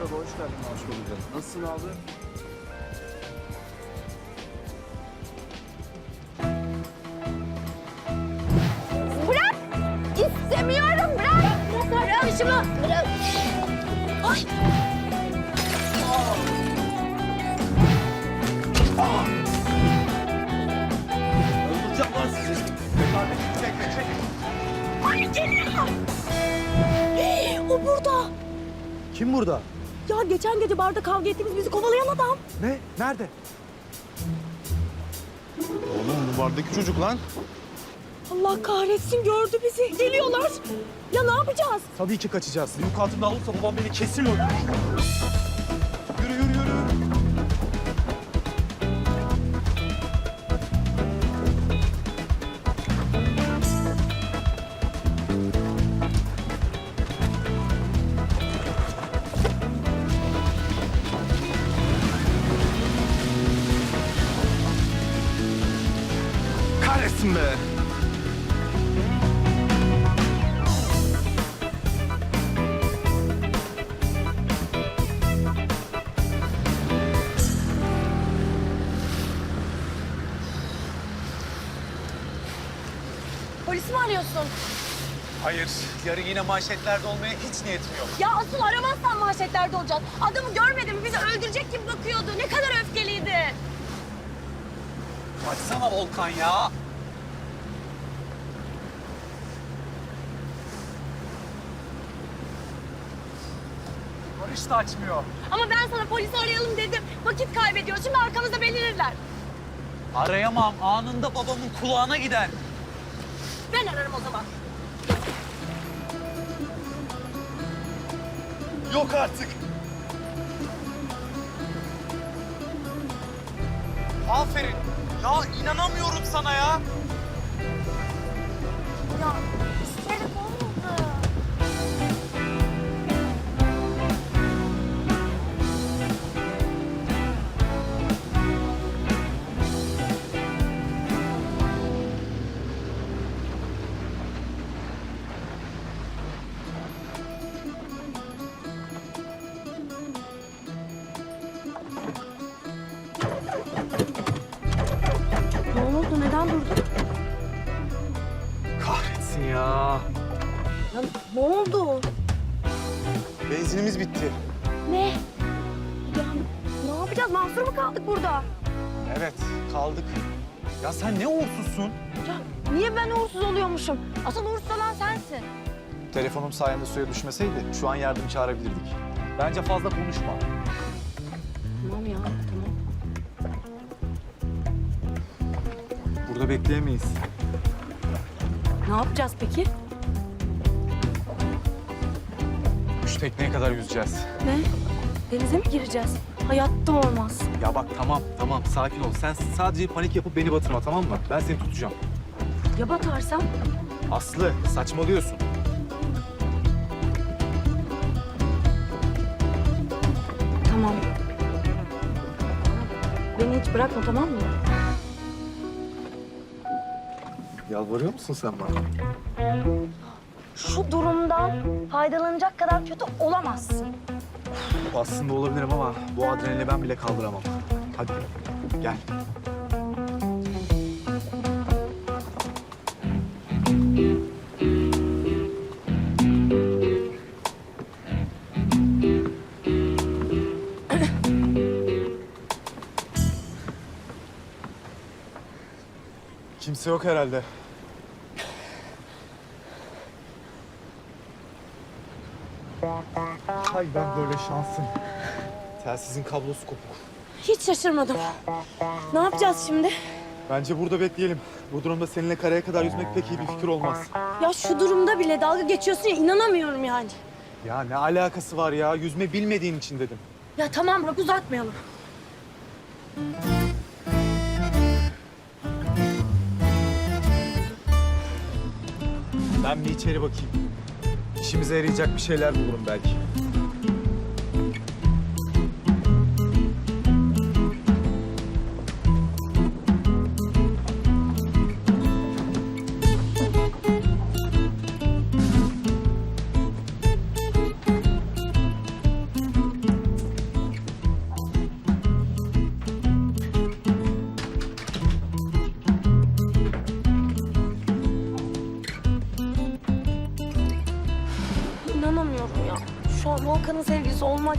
Merhaba, hoş geldin. Hoş bulduk. Nasılsın abi? Gece barda kavga ettiğimiz bizi kovalayan adam. Ne? Nerede? Oğlum bu bardaki çocuk lan. Allah kahretsin gördü bizi. Geliyorlar. Ya ne yapacağız? Tabii ki kaçacağız. Büyük altında alırsa babam beni kesin öldürür. Hayır, yarın yine manşetlerde olmaya hiç niyetim yok. Ya asıl aramazsan manşetlerde olacağız. Adamı görmedin mi? Bizi öldürecek gibi bakıyordu. Ne kadar öfkeliydi. Açsana Volkan ya. Barış da açmıyor. Ama ben sana polisi arayalım dedim. Vakit kaybediyoruz. Şimdi arkamızda belirirler. Arayamam, anında babamın kulağına gider. Ben ararım o zaman. Yok artık. Aferin. Ya inanamıyorum sana ya. Ya Ya sen ne uğursuzsun? Ya niye ben uğursuz oluyormuşum? Asıl uğursuz olan sensin. Telefonum sayende suya düşmeseydi şu an yardım çağırabilirdik. Bence fazla konuşma. Tamam ya, tamam. Burada bekleyemeyiz. Ne yapacağız peki? Şu tekneye kadar yüzeceğiz. Ne? Denize mi gireceğiz? Hayatta olmaz. Ya bak tamam tamam sakin ol. Sen sadece panik yapıp beni batırma tamam mı? Ben seni tutacağım. Ya batarsam? Aslı saçmalıyorsun. Tamam. Beni hiç bırakma tamam mı? Yalvarıyor musun sen bana? Şu durumdan faydalanacak kadar kötü olamazsın. Aslında olabilirim ama bu adrenali ben bile kaldıramam. Hadi gel. Kimse yok herhalde. Hay ben böyle şansım. Telsizin kablosu kopuk. Hiç şaşırmadım. Ne yapacağız şimdi? Bence burada bekleyelim. Bu durumda seninle karaya kadar yüzmek pek iyi bir fikir olmaz. Ya şu durumda bile dalga geçiyorsun ya inanamıyorum yani. Ya ne alakası var ya? Yüzme bilmediğin için dedim. Ya tamam bırak uzatmayalım. Ben bir içeri bakayım. İşimize yarayacak bir şeyler bulurum belki.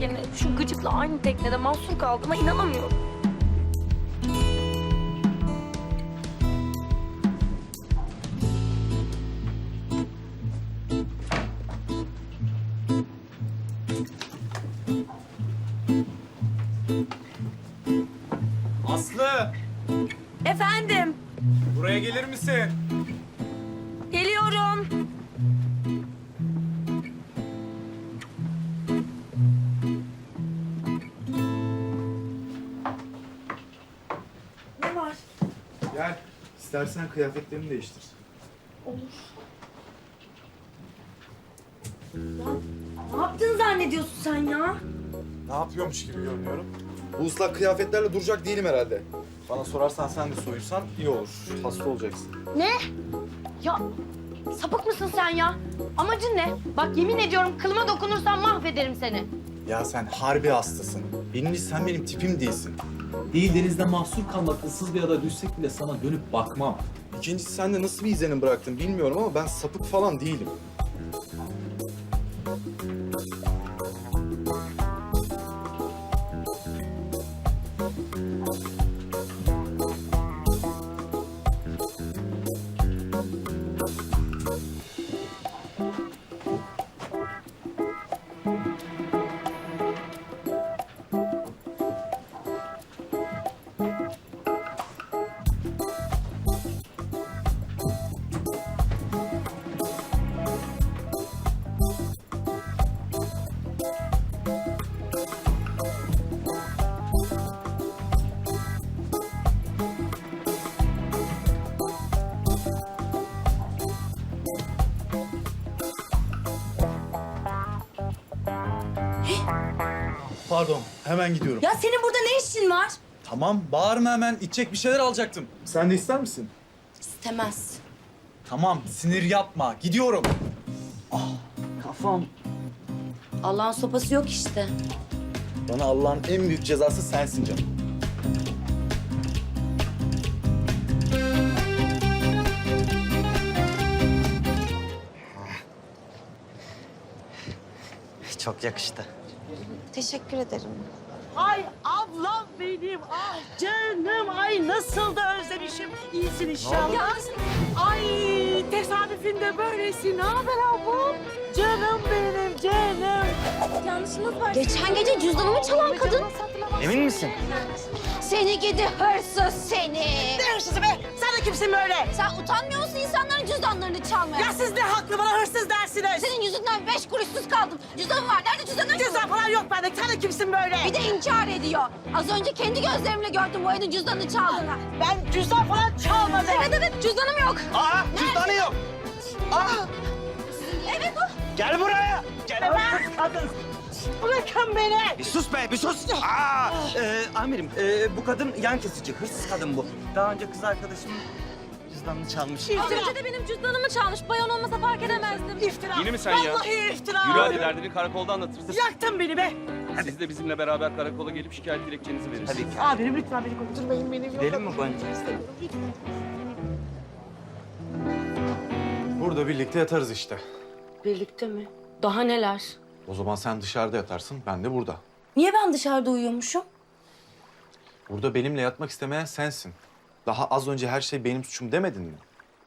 Yerine şu gıcıkla aynı teknede mahsur kaldığıma inanamıyorum. Aslı, Efendim, buraya gelir misin? İstersen kıyafetlerini değiştir. Ne yaptın zannediyorsun sen ya? Ne yapıyormuş gibi görünüyorum. Bu ıslak kıyafetlerle duracak değilim herhalde. Bana sorarsan sen de soyursan iyi olur. Hasta olacaksın. Ne? Ya sapık mısın sen ya? Amacın ne? Bak yemin ediyorum kılıma dokunursan mahvederim seni. Ya sen harbi hastasın. Birincisi sen benim tipim değilsin. Değil denizde mahsur kalmak, ıssız bir ada düşsek bile sana dönüp bakmam. İkincisi sen de nasıl bir izlenim bıraktın bilmiyorum ama ben sapık falan değilim. Hemen gidiyorum. Ya senin burada ne işin var? Tamam, bağırma hemen. İçecek bir şeyler alacaktım. Sen de ister misin? İstemez. Tamam, sinir yapma. Gidiyorum. Kafam. Allah'ın sopası yok işte. Bana Allah'ın en büyük cezası sensin canım. Çok yakıştı. Teşekkür ederim. Ay ablam benim. Ah canım. Ay nasıl da özlemişim. İyisin inşallah. Ay tesadüfün de böylesi. Ne haber ablam? Canım benim canım. Yanlışınız var. Geçen gece cüzdanımı çalan kadın. Emin misin? Seni gidi hırsız seni. Ne hırsızı be? Sen de kimsin böyle? Sen utanmıyor musun insanların cüzdanlarını çalmaya? Ya siz ne haklı bana yüzünden beş kuruşsuz kaldım. Cüzdanım var. Nerede cüzdanın? Cüzdan falan yok bende. Sen de kimsin böyle? Bir de inkar ediyor. Az önce kendi gözlerimle gördüm bu ayının cüzdanını çaldığını. Ben cüzdan falan çalmadım. Evet evet cüzdanım yok. Aa, cüzdanı yok. Evet o. Gel buraya. Gel. Hırsız kadın. Bırakın beni. Bir sus be, bir sus. Aa, e, amirim, e, bu kadın yan kesici, hırsız kadın bu. Daha önce kız arkadaşımın cüzdanını çalmış. Az önce de benim cüzdanımı çalmış. Bayan olmasa fark edemezdim. İftira. Yeni mi sen ya? Vallahi iftira. Yürü hadi derdini karakolda anlatırsın. Yaktın beni be. Siz de bizimle beraber karakola gelip şikayet dilekçenizi verirsiniz. Tabii ki. Amirim lütfen beni konuşturmayın benim. Gidelim mi Bonnie? Burada birlikte yatarız işte. Birlikte mi? Daha neler? O zaman sen dışarıda yatarsın, ben de burada. Niye ben dışarıda uyuyormuşum? Burada benimle yatmak istemeyen sensin. Daha az önce her şey benim suçum demedin mi?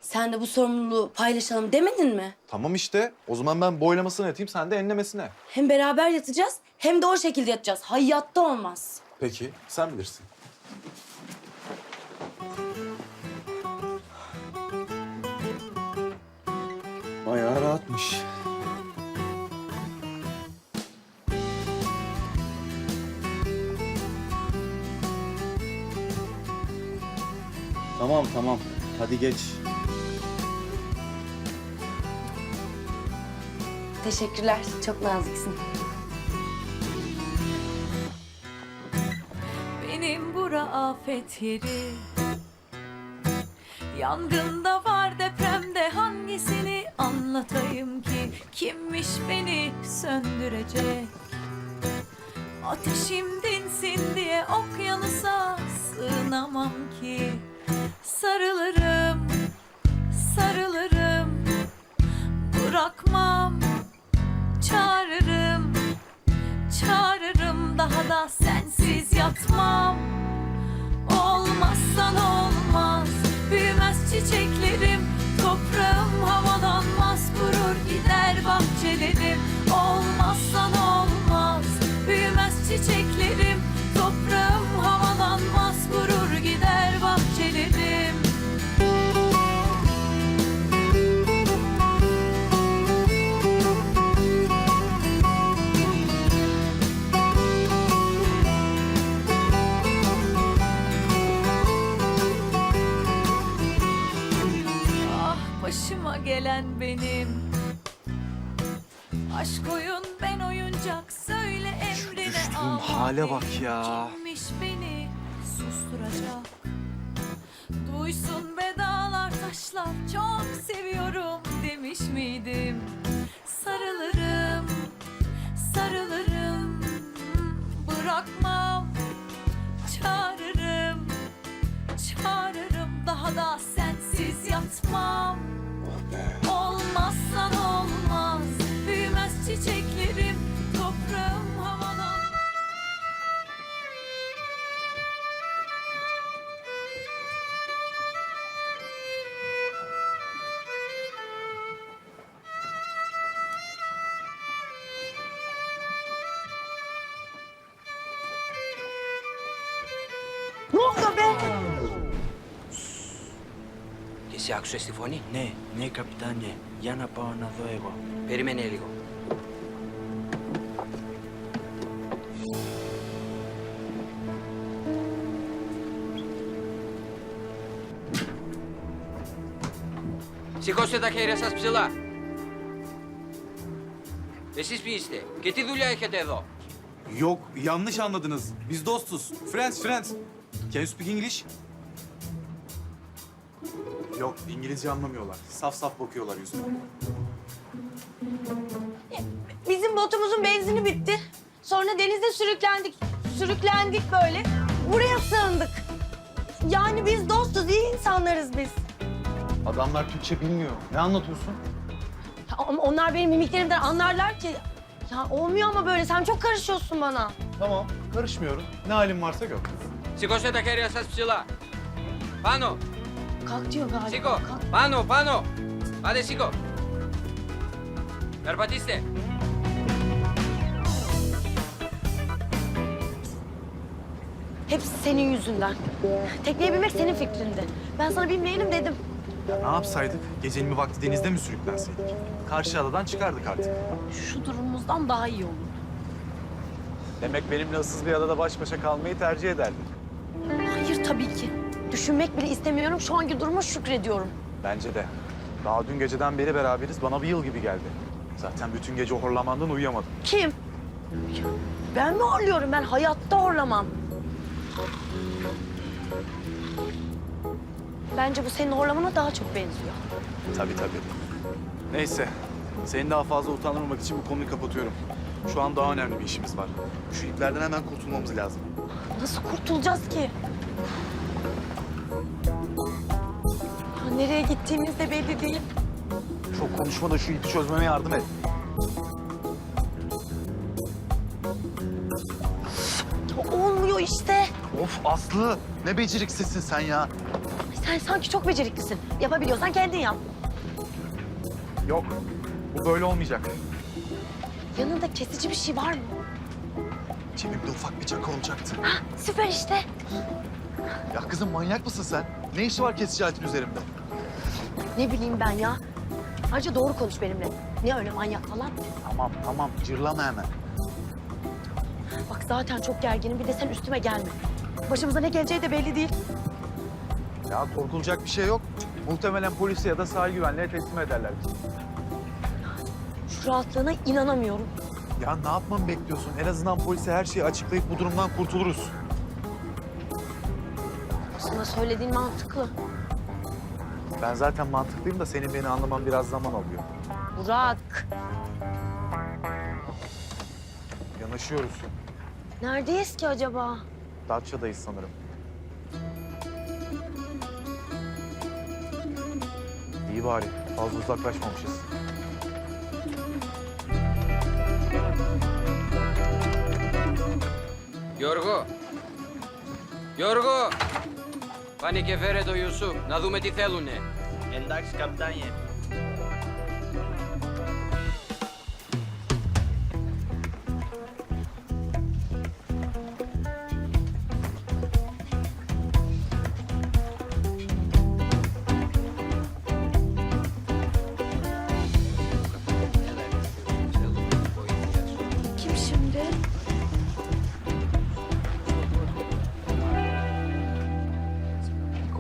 Sen de bu sorumluluğu paylaşalım demedin mi? Tamam işte. O zaman ben boylamasına yatayım, sen de enlemesine. Hem beraber yatacağız hem de o şekilde yatacağız. Hayatta olmaz. Peki, sen bilirsin. Bayağı rahatmış. Tamam tamam. Hadi geç. Teşekkürler. Çok naziksin. Benim bura afet yeri Yangında var depremde hangisini anlatayım ki Kimmiş beni söndürecek Ateşim dinsin diye okyanusa sığınamam ki Sarılırım, sarılırım. Bırakmam, çağırırım. Çağırırım daha da sensiz yatmam. Olmazsan olmaz Büyümez çiçeklerim. Hale bak ya. Kimmiş beni susturacak. Duysun be dağlar taşlar çok seviyorum demiş miydim? Sarılırım, sarılırım Bırakmam, çağırırım Çağırırım daha da sensiz yatmam άκουσες τη φωνή; Ναι, ναι, καπιτάνιε. Για να πάω να δω εγώ. Περίμενε λίγο. Σηκώστε τα χέρια σας ψηλά. Εσείς ποιοι είστε και τι δουλειά έχετε εδώ; Yok yanlış anladınız. Biz dostuz. Friends friends. Can you speak English? Yok İngilizce anlamıyorlar. Saf saf bakıyorlar yüzüme. Bizim botumuzun benzini bitti. Sonra denizde sürüklendik. Sürüklendik böyle. Buraya sığındık. Yani biz dostuz, iyi insanlarız biz. Adamlar Türkçe bilmiyor. Ne anlatıyorsun? Ya Ama onlar benim mimiklerimden anlarlar ki. Ya olmuyor ama böyle. Sen çok karışıyorsun bana. Tamam karışmıyorum. Ne halin varsa gör. Σηκώστε τα χέρια σας ψηλά. Πάνω, Kalk diyor galiba. Chico, pano, pano. Hadi Chico. Ver Batiste. Hepsi senin yüzünden. Tekneye binmek senin fikrindi. Ben sana binmeyelim dedim. Ne yapsaydık? Gecenin bir vakti denizde mi sürüklenseydik? Karşı adadan çıkardık artık. Şu durumumuzdan daha iyi olur. Demek benimle ıssız bir adada baş başa kalmayı tercih ederdin. Hayır tabii ki. Düşünmek bile istemiyorum. Şu anki duruma şükrediyorum. Bence de. Daha dün geceden beri beraberiz. Bana bir yıl gibi geldi. Zaten bütün gece horlamandan uyuyamadım. Kim? Ben mi horluyorum? Ben hayatta horlamam. Bence bu senin horlamana daha çok benziyor. Tabii tabii. Neyse. Seni daha fazla utandırmamak için bu konuyu kapatıyorum. Şu an daha önemli bir işimiz var. Şu iplerden hemen kurtulmamız lazım. Nasıl kurtulacağız ki? Nereye gittiğimiz de belli değil. Çok konuşma da şu ipi çözmeme yardım et. Olmuyor işte. Of Aslı! Ne beceriksizsin sen ya. Sen sanki çok beceriklisin. Yapabiliyorsan kendin yap. Yok. Bu böyle olmayacak. Yanında kesici bir şey var mı? Cebimde ufak bir çakı olacaktı. Ha, süper işte. Ya kızım manyak mısın sen? Ne işi var kesici aletin üzerimde? Ne bileyim ben ya. Ayrıca doğru konuş benimle. Ne öyle manyak falan. Tamam tamam cırlama hemen. Bak zaten çok gerginim. Bir de sen üstüme gelme. Başımıza ne geleceği de belli değil. Ya korkulacak bir şey yok. Muhtemelen polise ya da sahil güvenliğe teslim ederler bizi. Şu rahatlığına inanamıyorum. Ya ne yapmamı bekliyorsun? En azından polise her şeyi açıklayıp bu durumdan kurtuluruz. Sana söylediğin mantıklı. Ben zaten mantıklıyım da senin beni anlaman biraz zaman alıyor. Burak. Yanaşıyoruz. Neredeyiz ki acaba? Datça'dayız sanırım. İyi bari. Fazla uzaklaşmamışız. Yorgo. Yorgo. Πάνε και φέρε το Ιουσούφ, να δούμε τι θέλουνε. Εντάξει, καπιτάνιε.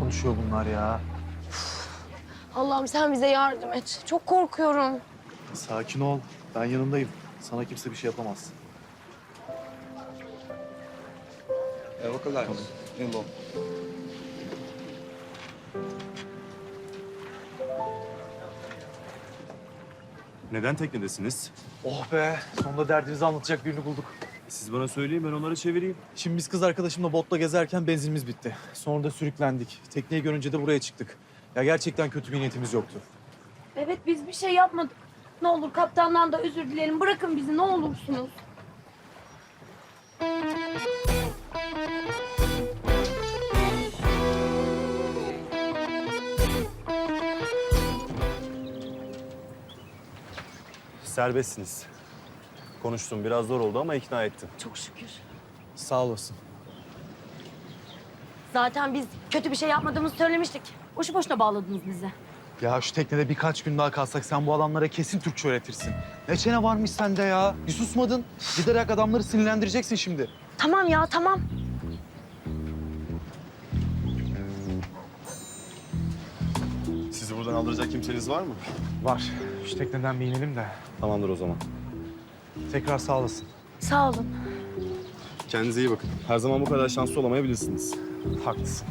Konuşuyor bunlar ya. Allah'ım sen bize yardım et. Çok korkuyorum. Sakin ol. Ben yanındayım. Sana kimse bir şey yapamaz. Neden teknedesiniz? Oh be. Sonunda derdinizi anlatacak birini bulduk. Siz bana söyleyin ben onları çevireyim. Şimdi biz kız arkadaşımla botla gezerken benzinimiz bitti. Sonra da sürüklendik. Tekneyi görünce de buraya çıktık. Ya gerçekten kötü bir niyetimiz yoktu. Evet biz bir şey yapmadık. Ne olur kaptandan da özür dilerim. Bırakın bizi ne olursunuz. Serbestsiniz. Konuştum biraz zor oldu ama ikna ettim. Çok şükür. Sağ olasın. Zaten biz kötü bir şey yapmadığımızı söylemiştik. Boşu boşuna bağladınız bizi. Ya şu teknede birkaç gün daha kalsak sen bu adamlara kesin Türkçe öğretirsin. Ne çene varmış sende ya? Bir susmadın. Giderek adamları sinirlendireceksin şimdi. Tamam ya tamam. Sizi buradan aldıracak kimseniz var mı? Var. Şu tekneden bir inelim de. Tamamdır o zaman. Tekrar sağ olasın. Sağ olun. Kendinize iyi bakın. Her zaman bu kadar şanslı olamayabilirsiniz. Haklısın.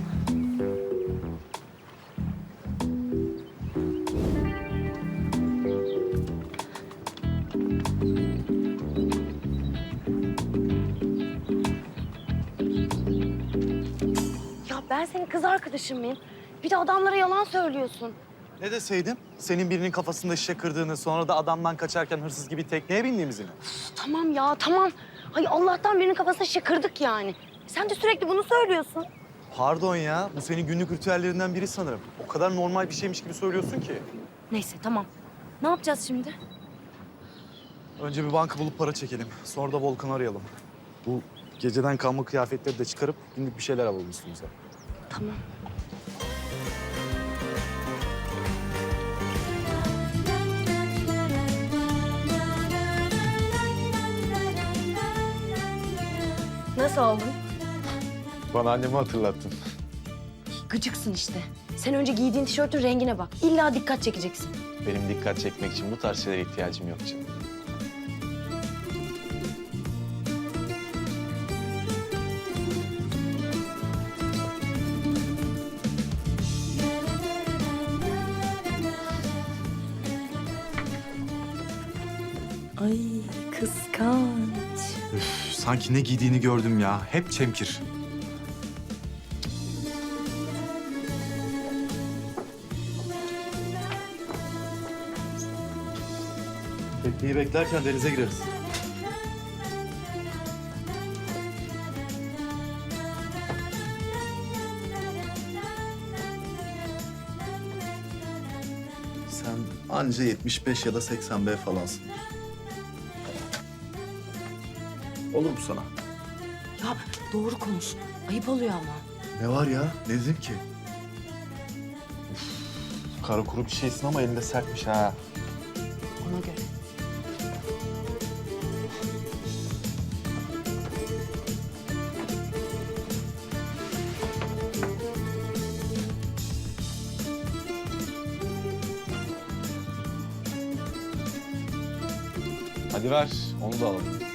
Ya ben senin kız arkadaşın mıyım? Bir de adamlara yalan söylüyorsun. Ne deseydim? Senin birinin kafasında şişe kırdığını, sonra da adamdan kaçarken hırsız gibi tekneye bindiğimizi mi? Tamam ya tamam. Ay Allah'tan birinin kafasına şişe kırdık yani. Sen de sürekli bunu söylüyorsun. Pardon ya, bu senin günlük ritüellerinden biri sanırım. O kadar normal bir şeymiş gibi söylüyorsun ki. Neyse tamam. Ne yapacağız şimdi? Önce bir banka bulup para çekelim. Sonra da Volkan'ı arayalım. Bu geceden kalma kıyafetleri de çıkarıp günlük bir şeyler alalım üstümüze. Tamam. Nasıl oldun? Bana annemi hatırlattın. Gıcıksın işte. Sen önce giydiğin tişörtün rengine bak. İlla dikkat çekeceksin. Benim dikkat çekmek için bu tarz şeylere ihtiyacım yok canım. Sanki ne giydiğini gördüm ya. Hep çemkir. Tekneyi beklerken denize gireriz. Sen anca 75 ya da 80 B falansın. Olur mu sana? Ya doğru konuş. Ayıp oluyor ama. Ne var ya? Ne dedim ki? Kara kuru bir şeysin ama elinde sertmiş ha. Ona göre. Hadi ver, onu da alalım.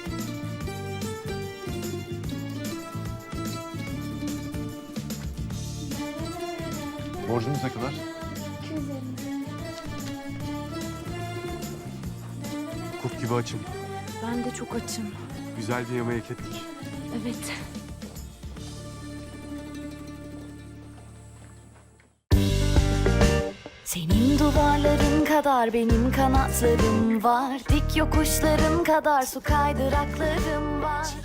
Borcumuz ne kadar? Kurt gibi açım. Ben de çok açım. Güzel bir yemeğe ettik. Evet. Senin duvarların kadar benim kanatlarım var Dik yokuşların kadar su kaydıraklarım var